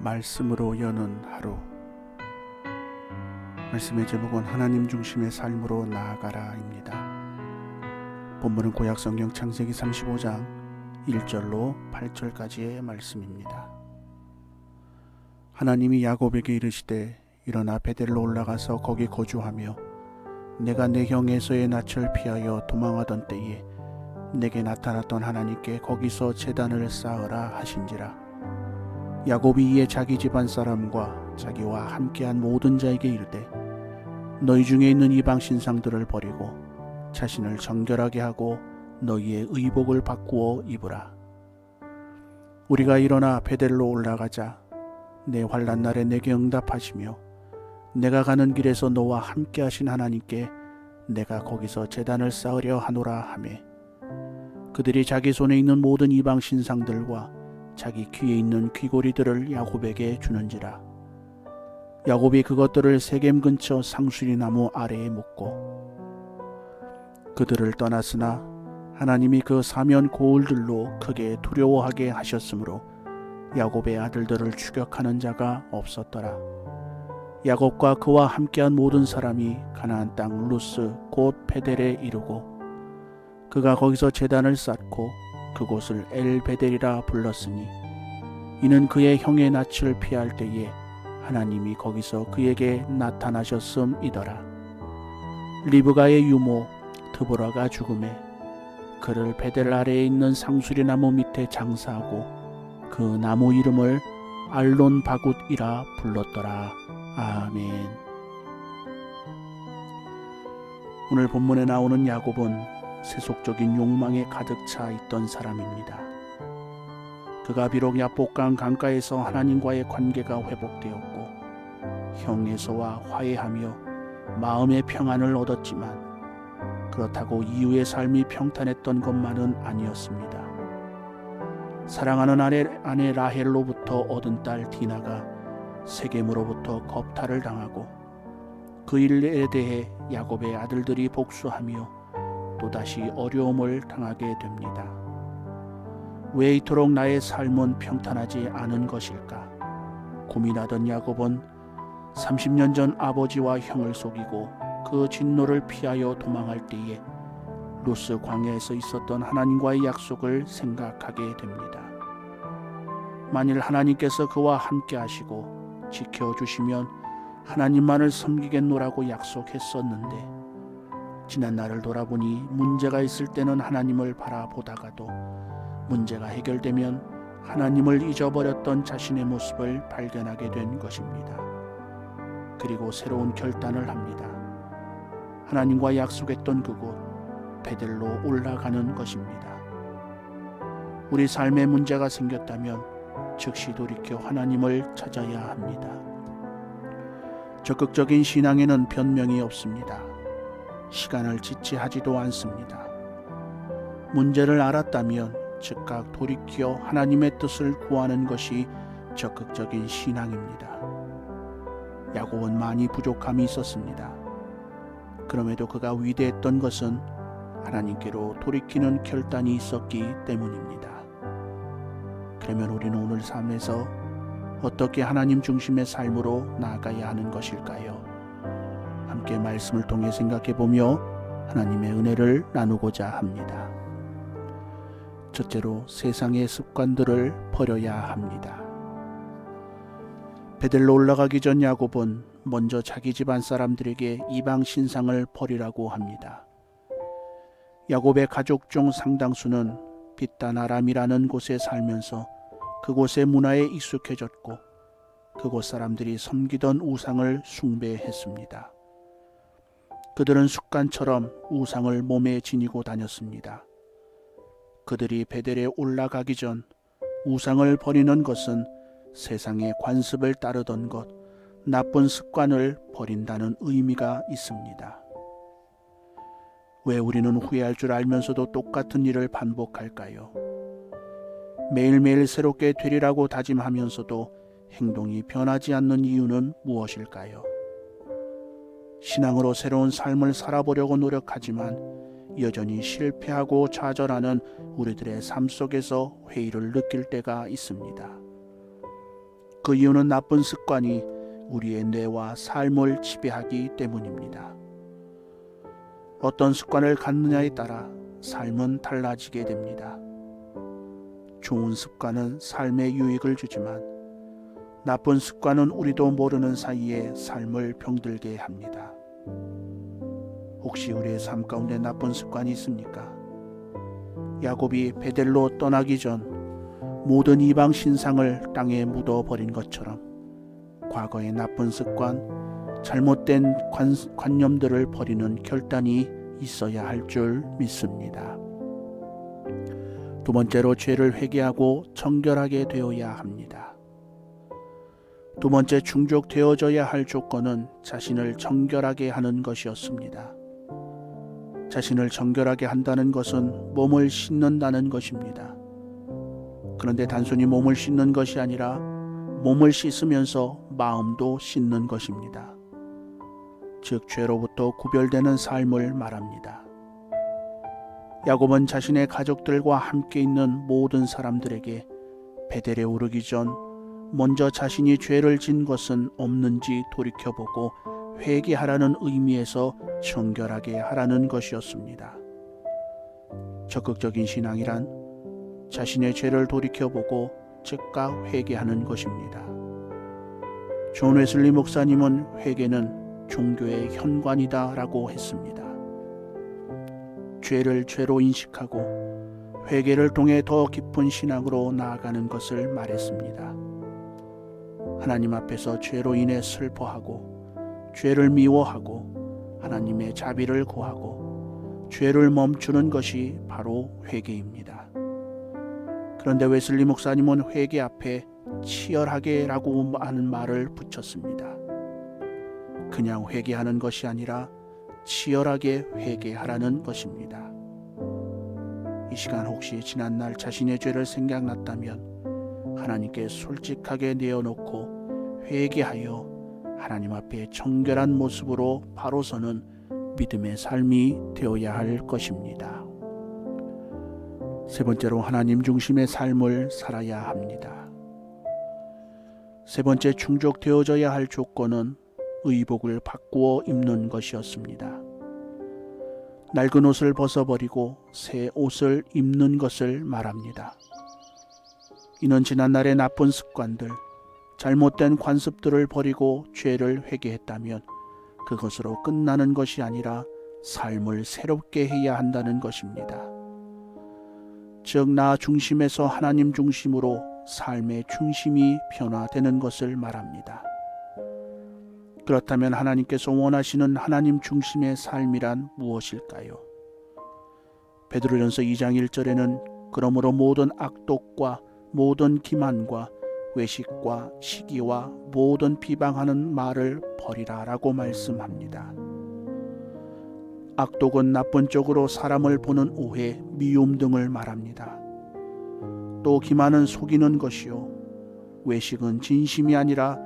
말씀으로 여는 하루 말씀의 제목은 하나님 중심의 삶으로 나아가라입니다. 본문은 구약 성경 창세기 35장 1절로 8절까지의 말씀입니다. 하나님이 야곱에게 이르시되 일어나 베델로 올라가서 거기 거주하며 내가 내 형에서의 낯을 피하여 도망하던 때에 내게 나타났던 하나님께 거기서 제단을 쌓으라 하신지라 야곱이 이에 자기 집안 사람과 자기와 함께한 모든 자에게 이르되 너희 중에 있는 이방 신상들을 버리고 자신을 정결하게 하고 너희의 의복을 바꾸어 입으라. 우리가 일어나 베델로 올라가자. 내 환란 날에 내게 응답하시며 내가 가는 길에서 너와 함께 하신 하나님께 내가 거기서 제단을 쌓으려 하노라 하매. 그들이 자기 손에 있는 모든 이방 신상들과 자기 귀에 있는 귀고리들을 야곱에게 주는지라. 야곱이 그것들을 세겜 근처 상수리 나무 아래에 묻고 그들을 떠났으나 하나님이 그 사면 고울들로 크게 두려워하게 하셨으므로 야곱의 아들들을 추격하는 자가 없었더라. 야곱과 그와 함께한 모든 사람이 가나안 땅 루스 곧 페델에 이르고 그가 거기서 제단을 쌓고 그곳을 엘베델이라 불렀으니 이는 그의 형의 낯을 피할 때에 하나님이 거기서 그에게 나타나셨음이더라. 리브가의 유모 드보라가 죽음에 그를 베델 아래에 있는 상수리 나무 밑에 장사하고 그 나무 이름을 알론 바굿이라 불렀더라. 아멘. 오늘 본문에 나오는 야곱은 세속적인 욕망에 가득 차 있던 사람입니다. 그가 비록 야복강 강가에서 하나님과의 관계가 회복되었고 형에서와 화해하며 마음의 평안을 얻었지만 그렇다고 이후의 삶이 평탄했던 것만은 아니었습니다. 사랑하는 아내, 아내 라헬로부터 얻은 딸 디나가 세겜으로부터 겁탈을 당하고 그 일에 대해 야곱의 아들들이 복수하며 또다시 어려움을 당하게 됩니다. 왜 이토록 나의 삶은 평탄하지 않은 것일까? 고민하던 야곱은 30년 전 아버지와 형을 속이고 그 진노를 피하여 도망할 때에 루스 광야에서 있었던 하나님과의 약속을 생각하게 됩니다. 만일 하나님께서 그와 함께 하시고 지켜주시면 하나님만을 섬기겠노라고 약속했었는데 지난 날을 돌아보니 문제가 있을 때는 하나님을 바라보다가도 문제가 해결되면 하나님을 잊어버렸던 자신의 모습을 발견하게 된 것입니다. 그리고 새로운 결단을 합니다. 하나님과 약속했던 그곳 베델로 올라가는 것입니다. 우리 삶에 문제가 생겼다면 즉시 돌이켜 하나님을 찾아야 합니다. 적극적인 신앙에는 변명이 없습니다. 시간을 지체하지도 않습니다. 문제를 알았다면 즉각 돌이켜 하나님의 뜻을 구하는 것이 적극적인 신앙입니다. 야곱은 많이 부족함이 있었습니다. 그럼에도 그가 위대했던 것은 하나님께로 돌이키는 결단이 있었기 때문입니다. 그러면 우리는 오늘 삶에서 어떻게 하나님 중심의 삶으로 나아가야 하는 것일까요? 함께 말씀을 통해 생각해 보며 하나님의 은혜를 나누고자 합니다. 첫째로 세상의 습관들을 버려야 합니다. 베델로 올라가기 전 야곱은 먼저 자기 집안 사람들에게 이방 신상을 버리라고 합니다. 야곱의 가족 중 상당수는 빛다나람이라는 곳에 살면서 그곳의 문화에 익숙해졌고 그곳 사람들이 섬기던 우상을 숭배했습니다. 그들은 습관처럼 우상을 몸에 지니고 다녔습니다. 그들이 베델에 올라가기 전 우상을 버리는 것은 세상의 관습을 따르던 것, 나쁜 습관을 버린다는 의미가 있습니다. 왜 우리는 후회할 줄 알면서도 똑같은 일을 반복할까요? 매일매일 새롭게 되리라고 다짐하면서도 행동이 변하지 않는 이유는 무엇일까요? 신앙으로 새로운 삶을 살아보려고 노력하지만 여전히 실패하고 좌절하는 우리들의 삶 속에서 회의를 느낄 때가 있습니다. 그 이유는 나쁜 습관이 우리의 뇌와 삶을 지배하기 때문입니다. 어떤 습관을 갖느냐에 따라 삶은 달라지게 됩니다. 좋은 습관은 삶에 유익을 주지만 나쁜 습관은 우리도 모르는 사이에 삶을 병들게 합니다. 혹시 우리의 삶 가운데 나쁜 습관이 있습니까? 야곱이 베델로 떠나기 전 모든 이방 신상을 땅에 묻어 버린 것처럼 과거의 나쁜 습관, 잘못된 관, 관념들을 버리는 결단이 있어야 할 줄 믿습니다. 두 번째로 죄를 회개하고 정결하게 되어야 합니다. 두 번째 충족되어져야 할 조건은 자신을 정결하게 하는 것이었습니다. 자신을 정결하게 한다는 것은 몸을 씻는다는 것입니다. 그런데 단순히 몸을 씻는 것이 아니라 몸을 씻으면서 마음도 씻는 것입니다. 즉, 죄로부터 구별되는 삶을 말합니다. 야곱은 자신의 가족들과 함께 있는 모든 사람들에게 베델에 오르기 전 먼저 자신이 죄를 진 것은 없는지 돌이켜보고 회개하라는 의미에서 정결하게 하라는 것이었습니다. 적극적인 신앙이란 자신의 죄를 돌이켜보고 즉각 회개하는 것입니다. 존 웨슬리 목사님은 회개는 종교의 현관이다라고 했습니다. 죄를 죄로 인식하고 회개를 통해 더 깊은 신앙으로 나아가는 것을 말했습니다. 하나님 앞에서 죄로 인해 슬퍼하고 죄를 미워하고 하나님의 자비를 구하고 죄를 멈추는 것이 바로 회개입니다. 그런데 웨슬리 목사님은 회개 앞에 치열하게라고 하는 말을 붙였습니다. 그냥 회개하는 것이 아니라 치열하게 회개하라는 것입니다. 이 시간 혹시 지난날 자신의 죄를 생각났다면 하나님께 솔직하게 내어놓고 회개하여 하나님 앞에 정결한 모습으로 바로 서는 믿음의 삶이 되어야 할 것입니다. 세 번째로 하나님 중심의 삶을 살아야 합니다. 세 번째 충족되어져야 할 조건은 의복을 바꾸어 입는 것이었습니다. 낡은 옷을 벗어버리고 새 옷을 입는 것을 말합니다. 이는 지난날의 나쁜 습관들, 잘못된 관습들을 버리고 죄를 회개했다면 그것으로 끝나는 것이 아니라 삶을 새롭게 해야 한다는 것입니다. 즉, 나 중심에서 하나님 중심으로 삶의 중심이 변화되는 것을 말합니다. 그렇다면 하나님께서 원하시는 하나님 중심의 삶이란 무엇일까요? 베드로전서 2장 1절에는 그러므로 모든 악독과 모든 기만과 외식과 시기와 모든 비방하는 말을 버리라라고 말씀합니다. 악독은 나쁜 쪽으로 사람을 보는 오해, 미움 등을 말합니다. 또 기만은 속이는 것이요 외식은 진심이 아니라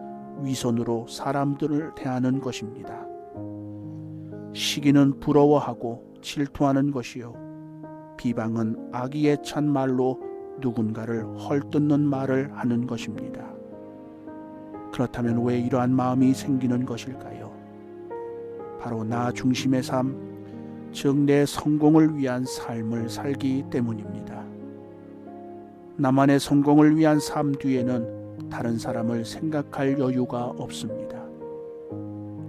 위선으로 사람들을 대하는 것입니다. 시기는 부러워하고 질투하는 것이요 비방은 악의에 찬 말로 누군가를 헐뜯는 말을 하는 것입니다. 그렇다면 왜 이러한 마음이 생기는 것일까요? 바로 나 중심의 삶, 즉 내 성공을 위한 삶을 살기 때문입니다. 나만의 성공을 위한 삶 뒤에는 다른 사람을 생각할 여유가 없습니다.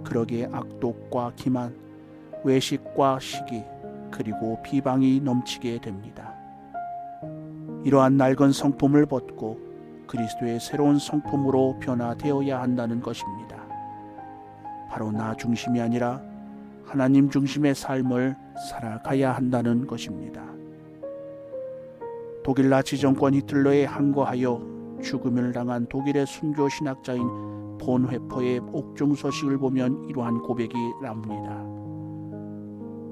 그러기에 악독과 기만, 외식과 시기, 그리고 비방이 넘치게 됩니다. 이러한 낡은 성품을 벗고 그리스도의 새로운 성품으로 변화되어야 한다는 것입니다. 바로 나 중심이 아니라 하나님 중심의 삶을 살아가야 한다는 것입니다. 독일 나치 정권 히틀러에 항거하여 죽음을 당한 독일의 순교 신학자인 본 회퍼의 옥중 서식을 보면 이러한 고백이 나옵니다.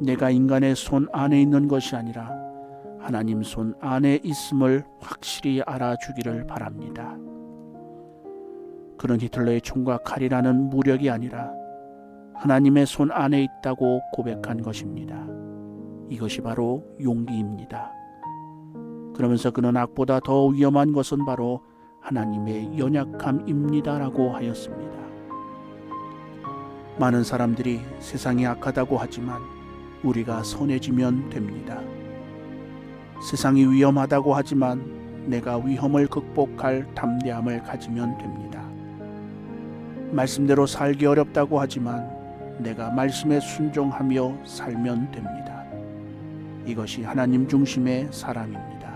내가 인간의 손 안에 있는 것이 아니라 하나님 손 안에 있음을 확실히 알아주기를 바랍니다. 그는 히틀러의 총과 칼이라는 무력이 아니라 하나님의 손 안에 있다고 고백한 것입니다. 이것이 바로 용기입니다. 그러면서 그는 악보다 더 위험한 것은 바로 하나님의 연약함입니다라고 하였습니다. 많은 사람들이 세상이 악하다고 하지만 우리가 선해지면 됩니다. 세상이 위험하다고 하지만 내가 위험을 극복할 담대함을 가지면 됩니다. 말씀대로 살기 어렵다고 하지만 내가 말씀에 순종하며 살면 됩니다. 이것이 하나님 중심의 사람입니다.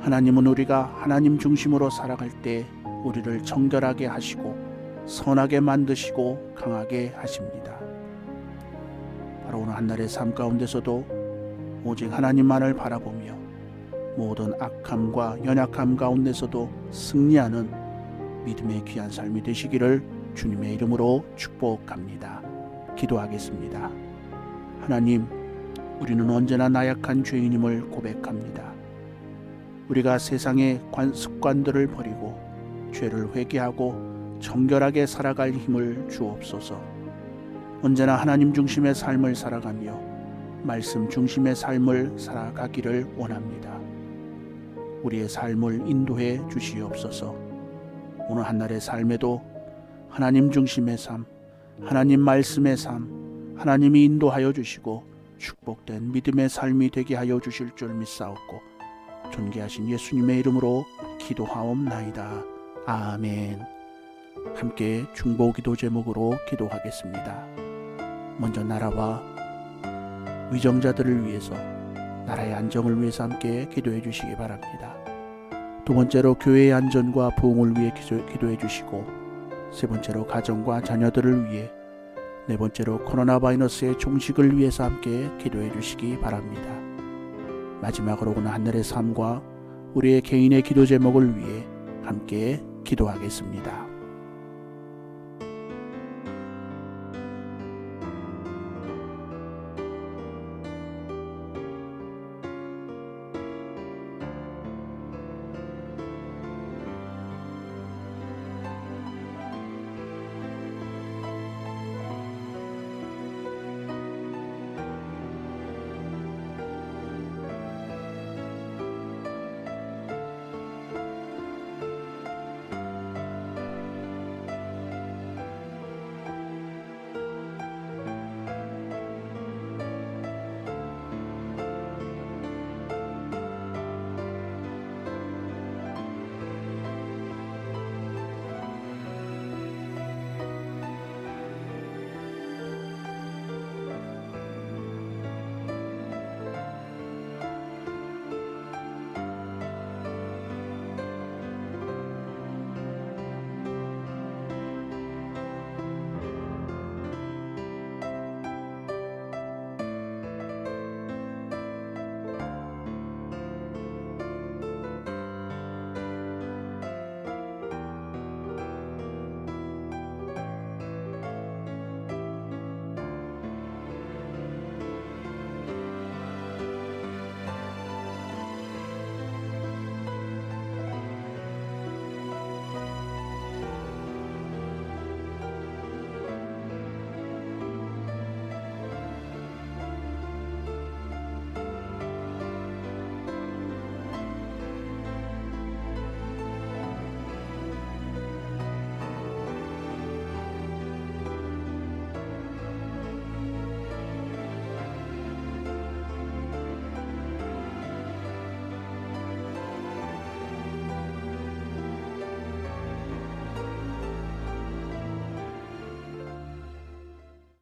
하나님은 우리가 하나님 중심으로 살아갈 때 우리를 정결하게 하시고 선하게 만드시고 강하게 하십니다. 바로 오늘 한날의 삶 가운데서도 오직 하나님만을 바라보며 모든 악함과 연약함 가운데서도 승리하는 믿음의 귀한 삶이 되시기를 주님의 이름으로 축복합니다. 기도하겠습니다. 하나님, 우리는 언제나 나약한 죄인임을 고백합니다. 우리가 세상의 관, 습관들을 버리고 죄를 회개하고 정결하게 살아갈 힘을 주옵소서. 언제나 하나님 중심의 삶을 살아가며 말씀 중심의 삶을 살아가기를 원합니다. 우리의 삶을 인도해 주시옵소서. 오늘 한날의 삶에도 하나님 중심의 삶, 하나님 말씀의 삶, 하나님이 인도하여 주시고 축복된 믿음의 삶이 되게 하여 주실 줄 믿사옵고 존귀하신 예수님의 이름으로 기도하옵나이다. 아멘. 함께 중보 기도 제목으로 기도하겠습니다. 먼저 나라와 위정자들을 위해서 나라의 안정을 위해서 함께 기도해 주시기 바랍니다. 두 번째로 교회의 안전과 부흥을 위해 기도, 기도해 주시고 세 번째로 가정과 자녀들을 위해 네 번째로 코로나 바이러스의 종식을 위해서 함께 기도해 주시기 바랍니다. 마지막으로 오늘 하늘의 삶과 우리의 개인의 기도 제목을 위해 함께 기도하겠습니다.